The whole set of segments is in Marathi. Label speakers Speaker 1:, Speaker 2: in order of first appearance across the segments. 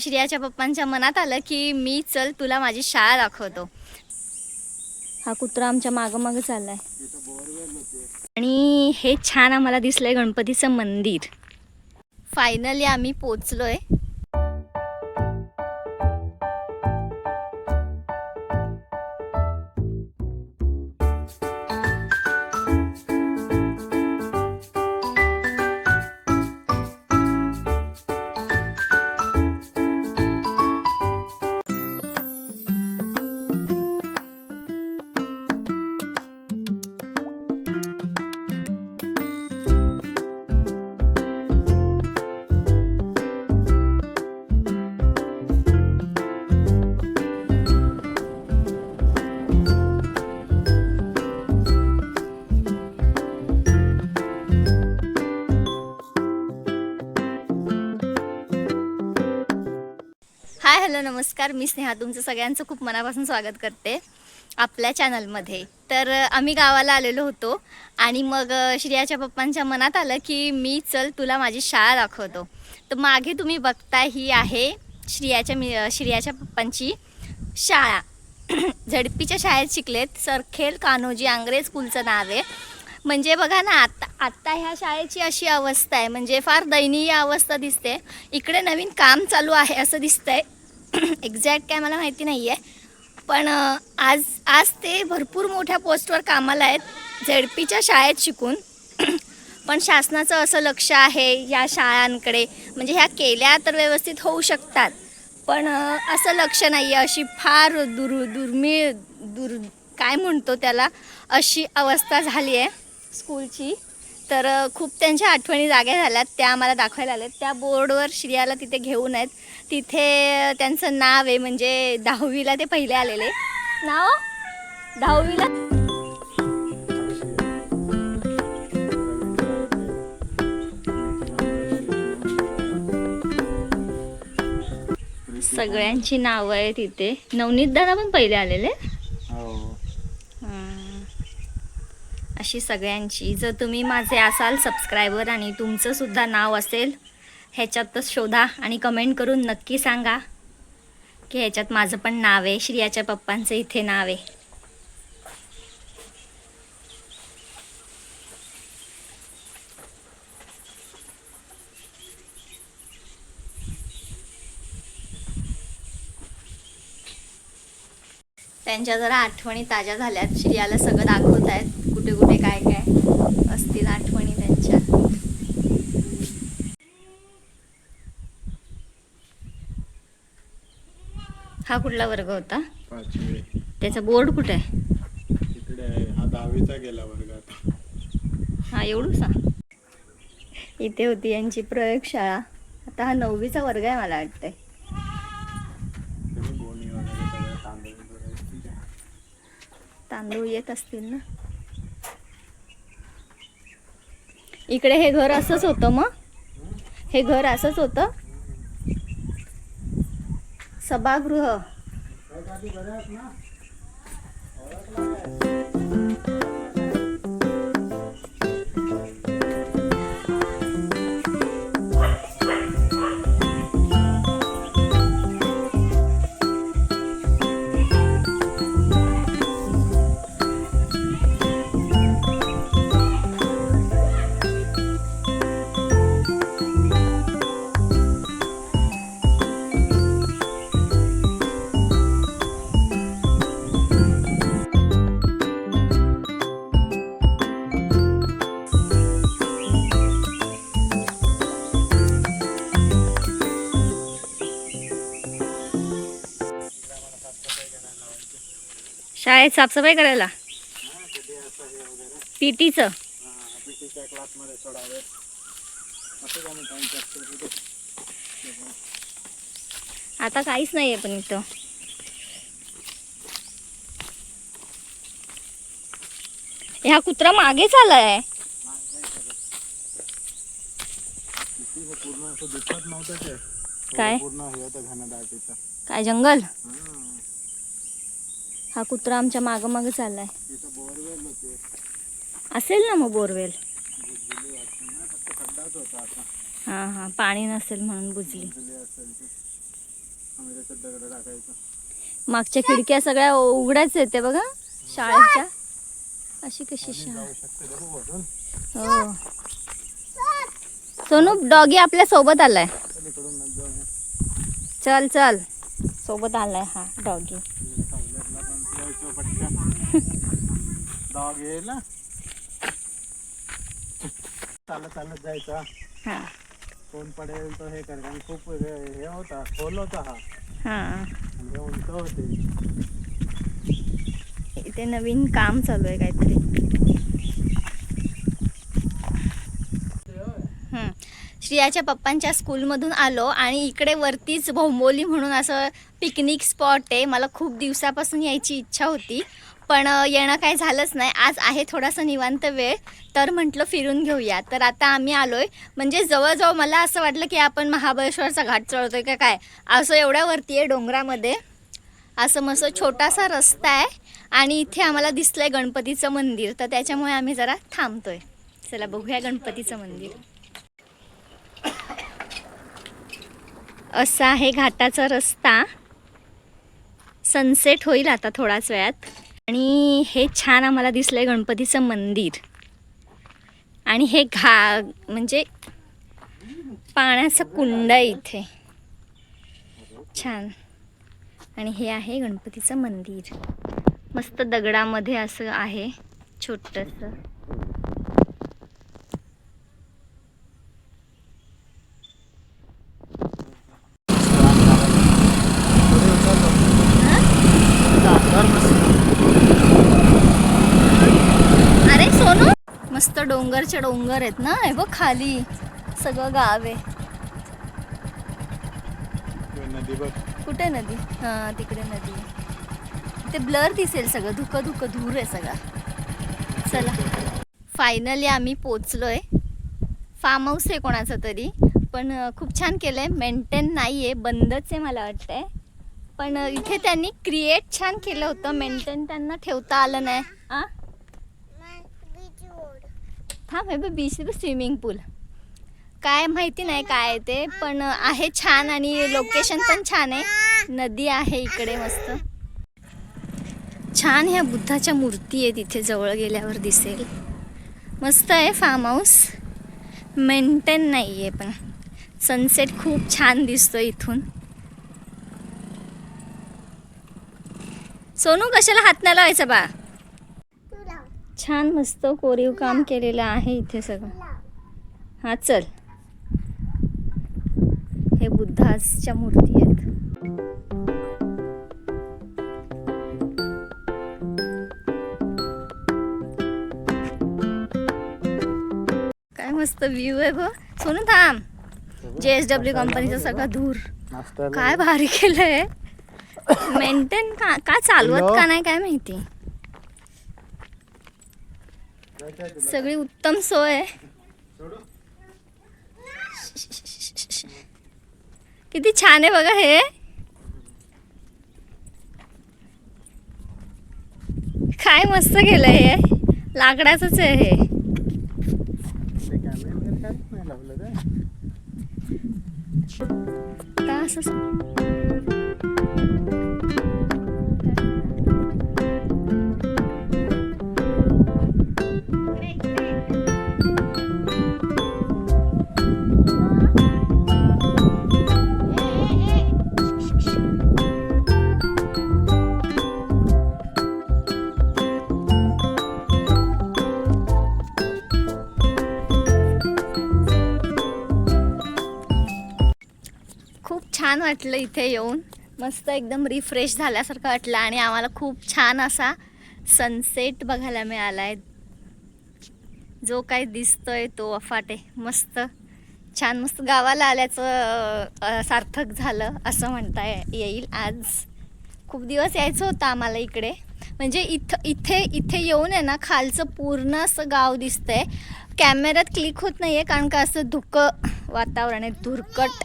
Speaker 1: श्रियाच्या पप्पांच्या मनात आलं की मी चल तुला माझी शाळा दाखवतो. हा कुत्रा आमच्या मागं मागं चाललाय. आणि हे छान आम्हाला दिसलंय गणपतीचं मंदिर. फायनली आम्ही पोचलोय. नमस्कार मी स्नेहा. तुमचं सगळ्यांचं खूप मनापासून स्वागत करते आपल्या चॅनलमध्ये. तर आम्ही गावाला आलेलो होतो आणि मग श्रियाच्या पप्पांच्या मनात आलं की मी चल तुला माझी शाळा दाखवतो. तर मागे तुम्ही बघता ही आहे श्रियाच्या मी श्रियाच्या पप्पांची शाळा. झडपीच्या शाळेत शिकलेत सरखेल कान्होजी आंग्रे स्कूलचं नाव आहे. म्हणजे बघा ना आत्ता आत्ता ह्या शाळेची अशी अवस्था आहे. म्हणजे फार दयनीय अवस्था दिसते. इकडे नवीन काम चालू आहे असं दिसतंय. एक्झॅक्ट काय मला माहिती नाही आहे पण आज आज ते भरपूर मोठ्या पोस्टवर कामाला आहेत. झेडपीच्या शाळेत शिकून. पण शासनाचं असं लक्ष आहे या शाळांकडे. म्हणजे ह्या केल्या तर व्यवस्थित होऊ शकतात. पण असं लक्ष नाही आहे अशी फार दुर दुर्मिळ दुर काय म्हणतो त्याला? अशी अवस्था झाली आहे स्कूलची. तर खूप त्यांच्या आठवणी जाग्या झाल्यात त्या आम्हाला दाखवायला आल्यात त्या बोर्डवर श्रियाला तिथे घेऊन आहेत. तिथे त्यांचं नाव आहे म्हणजे दहावीला ते पहिले आलेले. नाव? दहावीला? सगळ्यांची नावं आहे तिथे नवनीत दादा पण पहिले आलेले
Speaker 2: हो
Speaker 1: हम्म. अशी सगळ्यांची. जर तुम्ही माझे असाल सबस्क्रायबर आणि तुमचं सुद्धा नाव असेल ह्याच्यातच शोधा आणि कमेंट करून नक्की सांगा की ह्याच्यात माझं पण नाव आहे श्रियाच्या पप्पांचं इथे नाव आहे. त्यांच्या जरा आठवणी ताज्या झाल्यात. श्रियाला सगळं दाखवत आहेत आठवणी त्यांच्या. हा कुठला वर्ग होता?
Speaker 2: पाचवी.
Speaker 1: त्याचा बोर्ड कुठे? आहे
Speaker 2: तिकडे आहे. हा दहावीचा गेला
Speaker 1: हा एवढूसा इथे होती यांची प्रयोगशाळा. आता हा नववीचा वर्ग आहे मला वाटतंय.
Speaker 2: तांदूळ
Speaker 1: येत असतील ना? इकडे हे घर असंच होतं मग. हे घर असंच होतं. सभागृह. शाळेत साफसफाई करायला? पीटीचं. आता काहीच नाहीये पण इथं. ह्या कुत्रा
Speaker 2: हे नव्हतं ते.
Speaker 1: काय? काय जंगल. हा कुत्रा आमच्या मागं मागं चाललाय. असेल ना मग बोरवेल. हां हां पाणी नसेल म्हणून बुजली. मागच्या खिडक्या सगळ्या उघड्याच येते बघा शाळेच्या. अशी कशी शाळा. हो. सोनू डॉगी आपल्यासोबत आलाय. चल चल. सोबत आलाय हा डॉगी
Speaker 2: सावलीतला पण यायचो पटकन डॉग येईल ना? चालत चालत जायचा.
Speaker 1: हा.
Speaker 2: कोण पडेल तो हे खूप हे हे होता खोल होता हा.
Speaker 1: हा.
Speaker 2: हे उंच होते.
Speaker 1: इथे नवीन काम चालू आहे काहीतरी. हम्म. श्रियाच्या पप्पांच्या स्कूलमधून आलो आणि इकडे वरतीच भोंबोली म्हणून असं पिकनिक स्पॉट आहे. मला खूप दिवसापासून यायची इच्छा होती. पण येणं काय झालंच नाही. आज आहे थोडासा निवांत वेळ. तर म्हटलं फिरून घेऊया. तर आता आम्ही आलोय. म्हणजे जवळजवळ मला असं वाटलं की आपण महाबळेश्वरचा घाट चढतोय का काय? असं एवढ्या वरती आहे डोंगरामध्ये. असं मस्त छोटासा रस्ता आहे. आणि इथे आम्हाला दिसलंय गणपतीचं मंदिर. तर त्याच्यामुळे आम्ही जरा थांबतोय. चला बघूया गणपतीचं मंदिर. असा आहे घाटाचा रस्ता. सनसेट होईल आता थोड्याच वेळात. आणि हे छान आम्हाला दिसलंय गणपतीचं मंदिर. आणि हे घा म्हणजे पाण्याचं कुंड आहे इथे. छान. आणि हे आहे गणपतीचं मंदिर. मस्त दगडामध्ये असं आहे छोटंसं अरे सोनू मस्त डोंगरचे डोंगर आहेत ना? हे बघ खाली. सगळं गाव आहे.
Speaker 2: नदी बघ.
Speaker 1: कुठे नदी? हां तिकडे नदी आहे. ते ब्लर दिसेल सगळं. धुकं धुकं धूर आहे सगळा. चला. फायनली आम्ही पोचलोय. फार्म हाऊस आहे कोणाचं तरी. पण खूप छान केलं आहे मेंटेन नाही आहे बंदच आहे मला वाटतंय. पण अं, इथे त्यांनी क्रिएट छान केलं होतं. मेंटेन त्यांना ठेवता आलं नाही. आ? थांब हे बीच स्विमिंग पूल काय माहिती नाही काय आहे ते पण आहे छान आणि लोकेशन पण छान आहे. नदी आहे इकडे मस्त. छान ह्या बुद्धाच्या मूर्ती आहे तिथे जवळ गेल्यावर दिसेल. मस्त आहे फार्म हाऊस मेंटेन नाही आहे पण. सनसेट खूप छान दिसतो इथून. सोनू कशाला हात नाही लावायचा बा? छान मस्त कोरीव काम केलेलं आहे इथे सगळं. हा चल. हे बुद्धाच्या मूर्ती आहेत. काय मस्त व्ह्यू आहे बघ. सोनू थांब. जे एस डब्ल्यू कंपनीचा सगळा धूर. काय भारी केलंय. मेंटेन का का चालवत? का नाही काय माहिती? सगळी उत्तम सोय. आहे किती छान आहे बघा हे. काय मस्त केलंय हे. लाकडाचंच आहे हे. असं वाटलं इथे येऊन. मस्त एकदम रिफ्रेश झाल्यासारखं वाटलं आणि आम्हाला खूप छान असा सनसेट बघायला मिळाला आहे जो काही दिसतोय तो अफाटे. मस्त छान मस्त गावाला आल्याचं सार्थक झालं असं म्हणता ये- येईल. आज खूप दिवस यायचं होतं आम्हाला इकडे. म्हणजे इथं इथे इथे येऊन आहे ना खालचं पूर्ण असं गाव दिसतंय. कॅमेऱ्यात क्लिक होत नाही आहे कारण का असं धुकं वातावरण आहे धुरकट.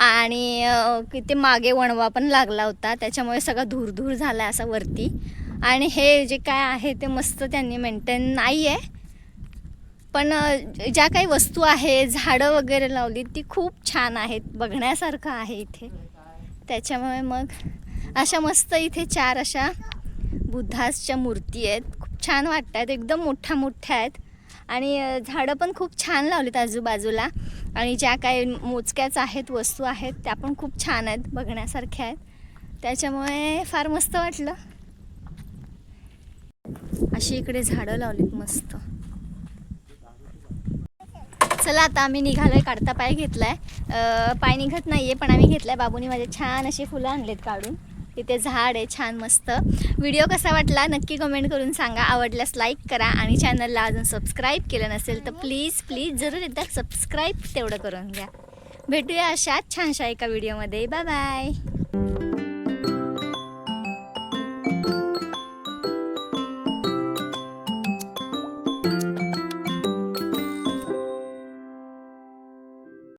Speaker 1: आणि किती मागे वणवा पण लागला होता. त्याच्यामुळे सगळा धूर धूर झाला असा वरती. आणि हे जे काय आहे ते मस्त त्यांनी मेंटेन नाही आहे पण ज्या काही वस्तू आहे झाडं वगैरे लावली ती खूप छान आहेत. बघण्यासारखं आहे इथे. त्याच्यामुळे मग अशा मस्त इथे चार अशा बुद्धासच्या मूर्ती आहेत. खूप छान वाटत आहेत एकदम मोठ्या मोठ्या आहेत. आणि झाडं पण खूप छान लावलीत आजूबाजूला. आणि ज्या काही मोजक्याच आहेत वस्तू आहेत त्या पण खूप छान आहेत बघण्यासारख्या आहेत. त्याच्यामुळे फार मस्त वाटलं. अशी इकडे झाडं लावलीत मस्त. चला आता आम्ही निघालोय काढता पाय घेतलाय. पाय निघत नाहीये पण आम्ही घेतलाय. बाबूनी माझे छान असे फुलं आणलेत काढून. तिथे झाड आहे छान मस्त. व्हिडिओ कसा वाटला नक्की कमेंट करून सांगा. आवडल्यास लाईक करा आणि चॅनलला अजून सबस्क्राईब केलं नसेल तर प्लीज प्लीज जरूर एकदा सबस्क्राईब तेवढं करून घ्या. भेटूया अशा छानशा एका व्हिडिओमध्ये बाय बाय